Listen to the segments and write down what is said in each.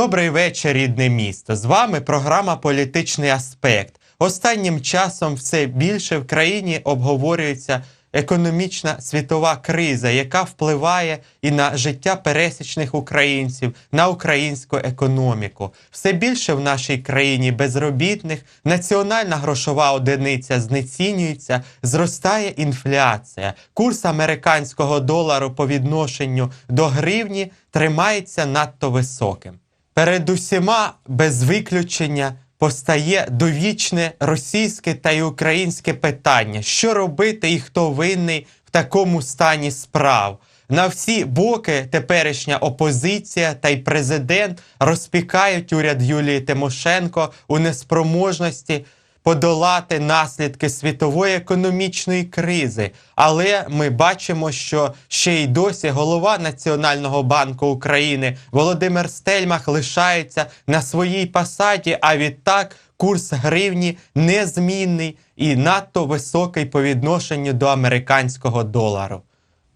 Добрий вечір, рідне місто. З вами програма Політичний аспект. Останнім часом все більше в країні обговорюється економічна світова криза, яка впливає і на життя пересічних українців, на українську економіку. Все більше в нашій країні безробітних, національна грошова одиниця знецінюється, зростає інфляція. Курс американського долару по відношенню до гривні тримається надто високим. Перед усіма без виключення постає довічне російське та й українське питання: що робити і хто винний в такому стані справ. На всі боки теперішня опозиція та й президент розпікають уряд Юлії Тимошенко у неспроможності подолати наслідки світової економічної кризи. Але ми бачимо, що ще й досі голова Національного банку України Володимир Стельмах лишається на своїй посаді. А відтак курс гривні незмінний і надто високий по відношенню до американського долару.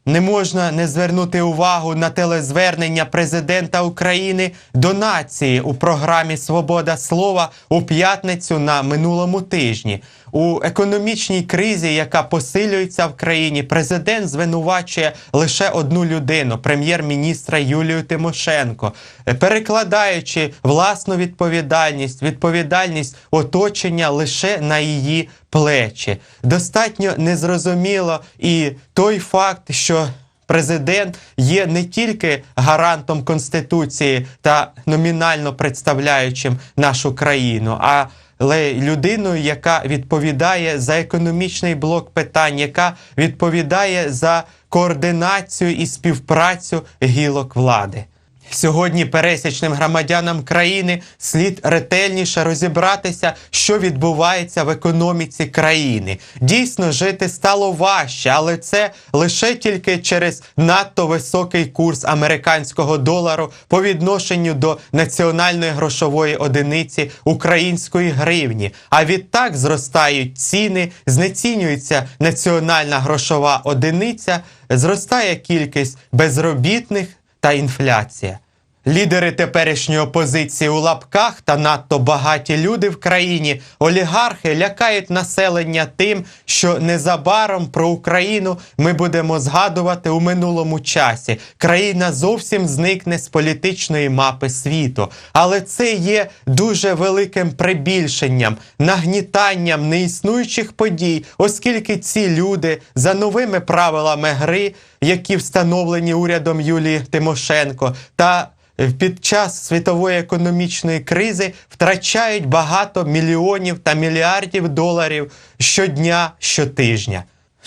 Не можна не звернути увагу на телезвернення президента України до нації у програмі Свобода слова у п'ятницю на минулому тижні. У економічній кризі, яка посилюється в країні, президент звинувачує лише одну людину прем'єр-міністра Юлію Тимошенко, перекладаючи власну відповідальність, відповідальність оточення лише на її плечі. Достатньо незрозуміло і той факт, що Президент є не тільки гарантом конституції та номінально представляючим нашу країну, а людиною, яка відповідає за економічний блок питань, яка відповідає за координацію і співпрацю гілок влади. Сьогодні пересічним громадянам країни слід ретельніше розібратися, що відбувається в економіці країни. Дійсно, жити стало важче, але це лише тільки через надто високий курс американського долару по відношенню до національної грошової одиниці української гривні. А відтак зростають ціни, знецінюється національна грошова одиниця, зростає кількість безробітних та інфляція. Лідери теперішньої опозиції у лапках та надто багаті люди в країні, олігархи лякають населення тим, що незабаром про Україну ми будемо згадувати у минулому часі. Країна зовсім зникне з політичної мапи світу. Але це є дуже великим прибільшенням, нагнітанням неіснуючих подій, оскільки ці люди за новими правилами гри, які встановлені урядом Юлії Тимошенко, та під час світової економічної кризи втрачають багато мільйонів та мільярдів доларів щодня, щотижня.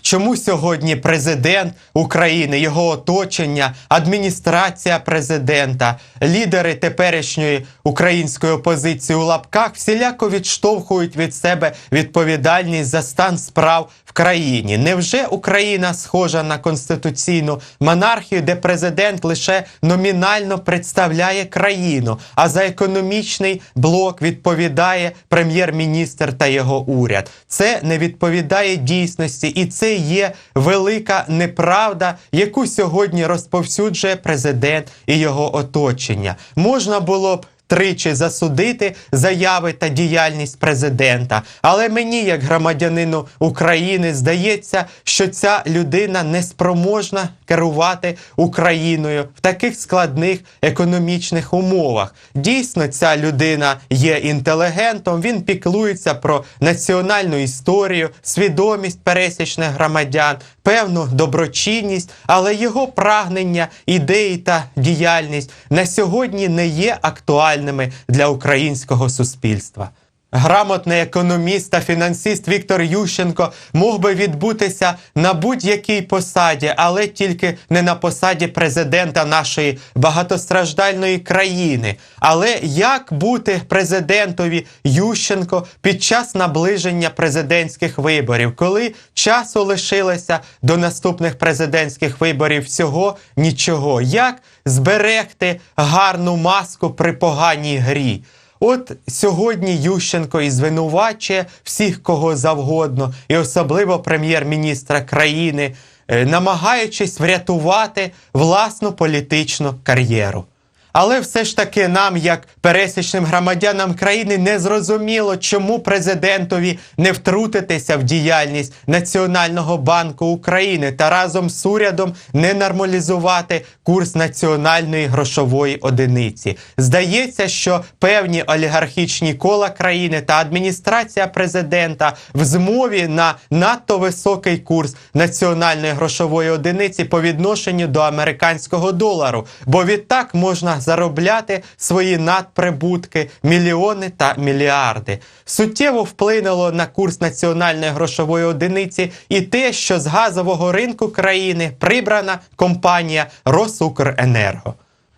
Чому сьогодні президент України, його оточення, адміністрація президента, лідери теперішньої української опозиції у лапках всіляко відштовхують від себе відповідальність за стан справ в країні? Невже Україна схожа на конституційну монархію, де президент лише номінально представляє країну, а за економічний блок відповідає прем'єр-міністр та його уряд? Це не відповідає дійсності, і це є велика неправда, яку сьогодні розповсюджує президент і його оточення. Можна було б. Тричі засудити заяви та діяльність президента. Але мені, як громадянину України, здається, що ця людина неспроможна керувати Україною в таких складних економічних умовах. Дійсно, ця людина є інтелігентом. Він піклується про національну історію, свідомість пересічних громадян, певну доброчинність, але його прагнення, ідеї та діяльність на сьогодні не є актуальними для українського суспільства. Грамотний економіст та фінансист Віктор Ющенко мог би відбутися на будь-якій посаді, але тільки не на посаді президента нашої багатостраждальної країни. Але як бути президентові Ющенко під час наближення президентських виборів, коли часу лишилося до наступних президентських виборів всього нічого? Як зберегти гарну маску при поганій грі? От сьогодні Ющенко і звинувачує всіх кого завгодно, і особливо прем'єр-міністра країни, е, намагаючись врятувати власну політичну кар'єру. Але все ж таки нам, як пересічним громадянам країни, не зрозуміло, чому президентові не втрутитися в діяльність Національного банку України та разом з урядом не нормалізувати курс національної грошової одиниці. Здається, що певні олігархічні кола країни та адміністрація президента в змові на надто високий курс національної грошової одиниці по відношенню до американського долару, бо відтак можна заробляти свої надприбутки мільйони та мільярди. Суттєво вплинуло на курс національної грошової одиниці і те, що з газового ринку країни прибрана компанія Росукренерго.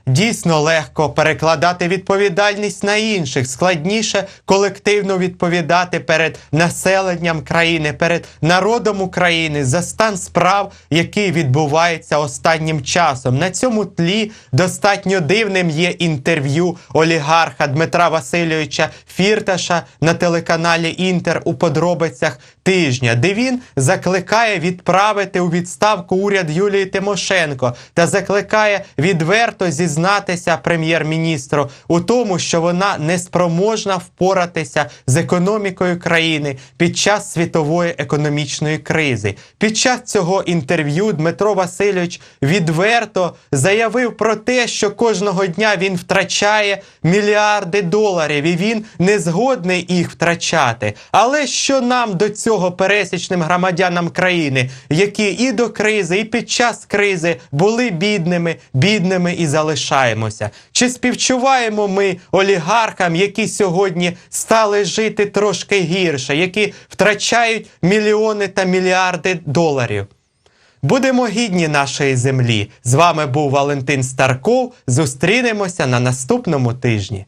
Дійсно легко перекладати відповідальність на інших, складніше колективно відповідати перед населенням країни, перед народом України за стан справ, який відбувається останнім часом. На цьому тлі достатньо дивним є інтерв'ю олігарха Дмитра Васильовича Фірташа на телеканалі Інтер у подробицях тижня, де він закликає відправити у відставку уряд Юлії Тимошенко та закликає відверто зізнатися прем'єр-міністру у тому, що вона неспроможна впоратися з економікою країни під час світової економічної кризи. Під час цього інтерв'ю Дмитро Васильович відверто заявив про те, що кожного дня він втрачає мільярди доларів, і він не згодний їх втрачати. Але що нам до цього пересічним громадянам країни, які і до кризи, і під час кризи були бідними, бідними і залишаємося? Чи співчуваємо ми олігархам, які сьогодні стали жити трошки гірше, які втрачають мільйони та мільярди доларів? Будемо гідні нашої землі. З вами був Валентин Старков. Зустрінемося на наступному тижні.